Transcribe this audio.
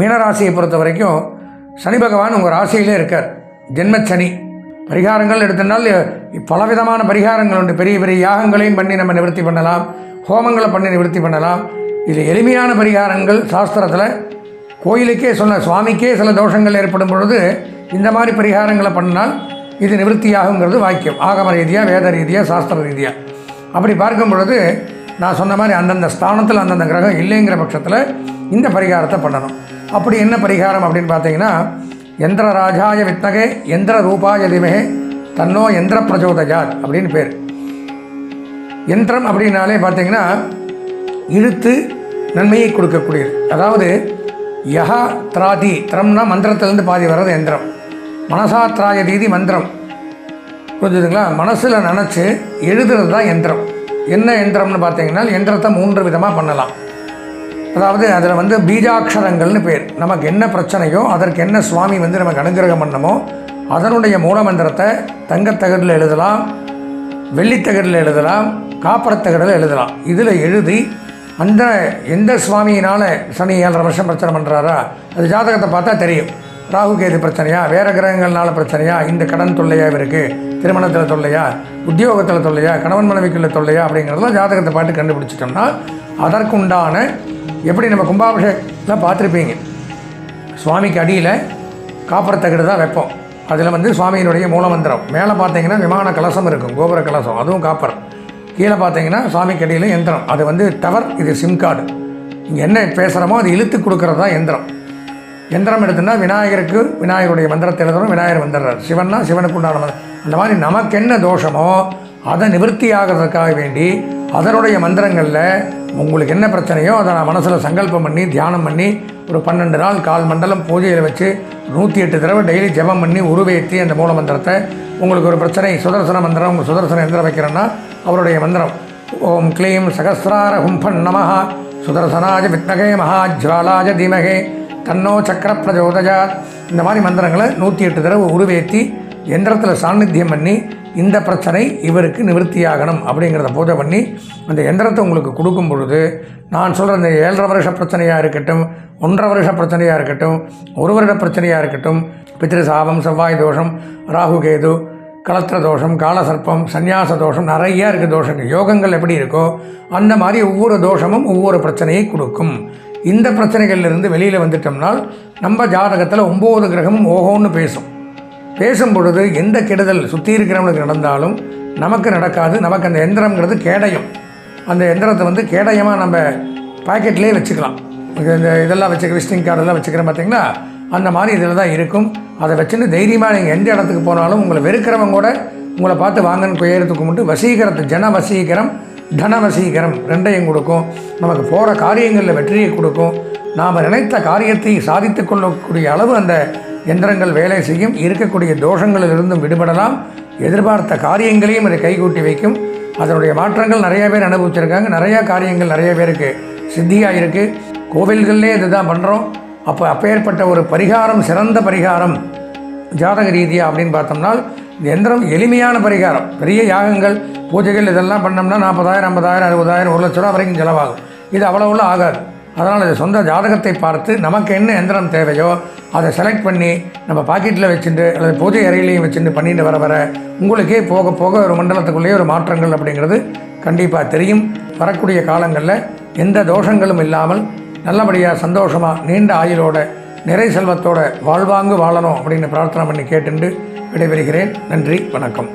மீனராசியை பொறுத்த வரைக்கும் சனி பகவான் உங்கள் ராசியிலே இருக்கார். ஜென்மச்சனி. பரிகாரங்கள் எடுத்தனால் பலவிதமான பரிகாரங்கள் உண்டு. பெரிய பெரிய யாகங்களையும் பண்ணி நம்ம நிவர்த்தி பண்ணலாம். ஹோமங்களை பண்ணி நிவர்த்தி பண்ணலாம். இது எளிமையான பரிகாரங்கள். சாஸ்திரத்தில் கோயிலுக்கே சொன்ன சுவாமிக்கே சில தோஷங்கள் ஏற்படும் பொழுது இந்த மாதிரி பரிகாரங்களை பண்ணால் இது நிவர்த்தியாகுங்கிறது வாக்கியம். ஆகம ரீதியாக வேத ரீதியாக சாஸ்திர ரீதியாக அப்படி பார்க்கும் பொழுது நான் சொன்ன மாதிரி அந்தந்த ஸ்தானத்தில் அந்தந்த கிரகம் இல்லைங்கிற பட்சத்தில் இந்த பரிகாரத்தை பண்ணணும். அப்படி என்ன பரிகாரம் அப்படின்னு பார்த்தீங்கன்னா எந்திர ராஜாய வித்மகே எந்திர ரூபாய திமகே தன்னோ எந்திர பிரச்சோதயாத் அப்படின்னு பேர். யந்திரம் அப்படின்னாலே பார்த்தீங்கன்னா இழுத்து நன்மையை கொடுக்கக்கூடியது. அதாவது யஹா திராதி திரம்னா மந்திரத்திலேருந்து பாதி வர்றது யந்திரம் மனசா திராய தீதி மந்திரம். புரிஞ்சுதுங்களா? மனசில் நினச்சி எழுதுறது தான் யந்திரம் என்ன யந்திரம்னு பார்த்தீங்கன்னா யந்திரத்தை மூன்று விதமாக பண்ணலாம். அதாவது அதில் வந்து பீஜாட்சரங்கள்னு பேர். நமக்கு என்ன பிரச்சனையோ அதற்கு என்ன சுவாமி வந்து நமக்கு அனுகிரகம் பண்ணமோ அதனுடைய மூலமந்திரத்தை தங்கத்தகடில் எழுதலாம் வெள்ளித்தகடில் எழுதலாம் காப்பரத்தகடில் எழுதலாம். இதில் எழுதி அந்த எந்த சுவாமியினால் சனி ஏழரை வருஷம் பிரச்சனை பண்ணுறாரா அது ஜாதகத்தை பார்த்தா தெரியும். ராகு கேது பிரச்சனையா வேறு கிரகங்கள்னால பிரச்சனையா இந்த கடன் தொல்லையா இருக்குது திருமணத்தில் தொல்லையா உத்தியோகத்தில் தொல்லையா கணவன் மனைவிக்குள்ள தொல்லையா அப்படிங்கிறதெல்லாம் ஜாதகத்தை பாட்டு கண்டுபிடிச்சிட்டோம்னா அதற்குண்டான எப்படி நம்ம கும்பாபிஷேகம்லாம் பார்த்துருப்பீங்க? சுவாமிக்கு அடியில் காப்பர் தகடு தான் வைப்போம். அதில் வந்து சுவாமியினுடைய மூலமந்திரம். மேலே பார்த்தீங்கன்னா விமான கலசம் இருக்கும் கோபுர கலசம். அதுவும் காப்பர் கீழே பார்த்தீங்கன்னா சுவாமிக்கு அடியில் எந்திரம். அது வந்து டவர் இது சிம் கார்டு இங்கே என்ன பேசுகிறோமோ அது இழுத்து கொடுக்குறது தான் எந்திரம். எந்திரம் எடுத்துன்னா விநாயகருக்கு விநாயகருடைய மந்திரத்தை எழுதுறோம் விநாயகர் வந்துடுறார். சிவன்னா சிவனுக்கு உண்டான அந்த மாதிரி நமக்கு என்ன தோஷமோ அதை நிவர்த்தி ஆகிறதுக்காக வேண்டி அதனுடைய மந்திரங்களில் உங்களுக்கு என்ன பிரச்சனையோ அதை நான் மனசில் சங்கல்பம் பண்ணி தியானம் பண்ணி ஒரு பன்னெண்டு நாள் கால் மண்டலம் பூஜையில் வச்சு நூற்றி எட்டு தடவை டெய்லி ஜெபம் பண்ணி உருவேற்றி அந்த மூல மந்திரத்தை உங்களுக்கு ஒரு பிரச்சனை சுதர்சன மந்திரம் உங்கள் சுதர்சன எந்திரம் வைக்கிறேன்னா அவருடைய மந்திரம். ஓம் க்ளீம் சகசிரார ஹும்பன் நமஹ. சுதர்சனாஜ வித்மகே மகாஜ்வாலாஜ தீமகே. தன்னோ சக்கர பிரஜோதஜா இந்த மாதிரி மந்திரங்களை நூற்றி எட்டு தடவை உருவேற்றி எந்திரத்தில் சாநித்தியம் பண்ணி இந்த பிரச்சனை இவருக்கு நிவர்த்தியாகணும் அப்படிங்கிறத பூஜை பண்ணி அந்த எந்திரத்தை உங்களுக்கு கொடுக்கும் பொழுது நான் சொல்கிற இந்த ஏழரை வருஷ பிரச்சனையாக இருக்கட்டும் ஒன்றரை வருஷ பிரச்சனையாக இருக்கட்டும் ஒரு வருட பிரச்சனையாக இருக்கட்டும் பித்திரு சாபம் செவ்வாய் தோஷம் ராகு கேது கலத்திர தோஷம் காலசர்ப்பம் சந்நியாச தோஷம் நிறையா இருக்குது தோஷங்கள் யோகங்கள் எப்படி இருக்கோ அந்த மாதிரி ஒவ்வொரு தோஷமும் ஒவ்வொரு பிரச்சனையை கொடுக்கும். இந்த பிரச்சனைகள்லேருந்து வெளியில் வந்துட்டோம்னால் நம்ம ஜாதகத்தில் ஒம்பது கிரகமும் ஓஹோன்னு பேசும். பேசும் பொழுது எந்த கெடுதல் சுற்றி இருக்கிறவனுக்கு நடந்தாலும் நமக்கு நடக்காது. நமக்கு அந்த எந்திரம்ங்கிறது கேடயம். அந்த எந்திரத்தை வந்து கேடயமாக நம்ம பாக்கெட்லேயே வச்சுக்கலாம். இந்த இதெல்லாம் வச்சுக்க விசிட்டிங் கார்டெல்லாம் வச்சுக்கிறேன் பார்த்தீங்களா அந்த மாதிரி இதில் தான் இருக்கும். அதை வச்சுன்னு தைரியமாக நீங்கள் எந்த இடத்துக்கு போனாலும் உங்களை வெறுக்கிறவங்க கூட உங்களை பார்த்து வாங்கன்னு குயரத்துக்கு மட்டும் வசீகரத்து ஜன வசீகரம் தன வசீகரம் ரெண்டையும் கொடுக்கும். நமக்கு போகிற காரியங்களில் வெற்றியை கொடுக்கும். நாம் நினைத்த காரியத்தை சாதித்து கொள்ளக்கூடிய அளவு அந்த எந்திரங்கள் வேலை செய்யும் இருக்கக்கூடிய தோஷங்களிலிருந்தும் விடுபடலாம். எதிர்பார்த்த காரியங்களையும் அதை கைகூட்டி வைக்கும். அதனுடைய மாற்றங்கள் நிறைய பேர் அனுபவிச்சிருக்காங்க. நிறையா காரியங்கள் நிறைய பேருக்கு சித்தியாக இருக்குது கோவில்கள்லே இதுதான் பண்ணுறோம் அப்போ அப்பேற்பட்ட ஒரு பரிகாரம் சிறந்த பரிகாரம் ஜாதக ரீதியாக அப்படின்னு பார்த்தோம்னா இந்த எந்திரம் எளிமையான பரிகாரம். பெரிய யாகங்கள் பூஜைகள் இதெல்லாம் பண்ணோம்னா நாற்பதாயிரம் ஐம்பதாயிரம் அறுபதாயிரம் ஒரு லட்ச ரூபா வரைக்கும் செலவாகும். இது அவ்வளோவுள்ள ஆகாது. அதனால் அது சொந்த ஜாதகத்தை பார்த்து நமக்கு என்ன எந்திரம் தேவையோ அதை செலக்ட் பண்ணி நம்ம பாக்கெட்டில் வச்சுட்டு அல்லது பூஜை அறையிலையும் வச்சுட்டு பண்ணிட்டு வர வர உங்களுக்கே போக போக ஒரு மண்டலத்துக்குள்ளேயே ஒரு மாற்றங்கள் அப்படிங்கிறது கண்டிப்பாக தெரியும். வரக்கூடிய காலங்களில் எந்த தோஷங்களும் இல்லாமல் நல்லபடியாக சந்தோஷமாக நீண்ட ஆயுளோட நிறை செல்வத்தோட வாழ்வாங்கு வாழணும் அப்படின்னு பிரார்த்தனை பண்ணி கேட்டுண்டு விடைபெறுகிறேன். நன்றி வணக்கம்.